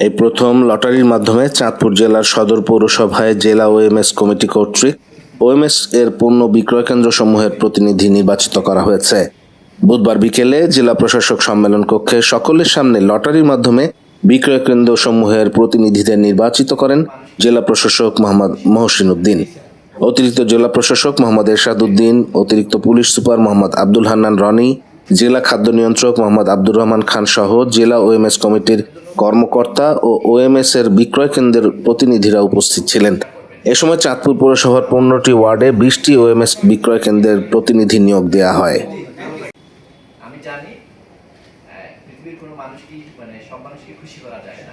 এই প্রথম লটারির মাধ্যমে চাঁদপুর জেলার সদর পৌরসভায় জেলা ওএমএস কমিটি কর্তৃক ওএমএস এর পণ্য বিক্রয় কেন্দ্র সমূহের প্রতিনিধি নির্বাচিত করা হয়েছে। বুধবার বিকেলে জেলা প্রশাসক সম্মেলন কক্ষে সকলের সামনে লটারির মাধ্যমে বিক্রয় কেন্দ্র সমূহের প্রতিনিধিদের নির্বাচিত করেন জেলা প্রশাসক মোহাম্মদ মহসিন উদ্দিন অতিরিক্ত জেলা প্রশাসক মোহাম্মদ এরশাদ উদ্দিন অতিরিক্ত পুলিশ সুপার মোহাম্মদ আব্দুল হান্নান রনি, জেলা খাদ্য নিয়ন্ত্রক মোহাম্মদ আব্দুর রহমান খান সহ জেলা ওএমএস কমিটির কর্মকর্তা ও ওএমএস এর বিক্রয় কেন্দ্রের প্রতিনিধিরা উপস্থিত ছিলেন। এ সময় চাঁদপুর পৌরসভার পনেরোটি ওয়ার্ডে বিশটি ওএমএস বিক্রয় কেন্দ্রের প্রতিনিধি নিয়োগ দেওয়া হয়। আমি জানি পৃথিবীর কোনো মানুষকে মানে সব মানুষকে খুশি করা যায় না।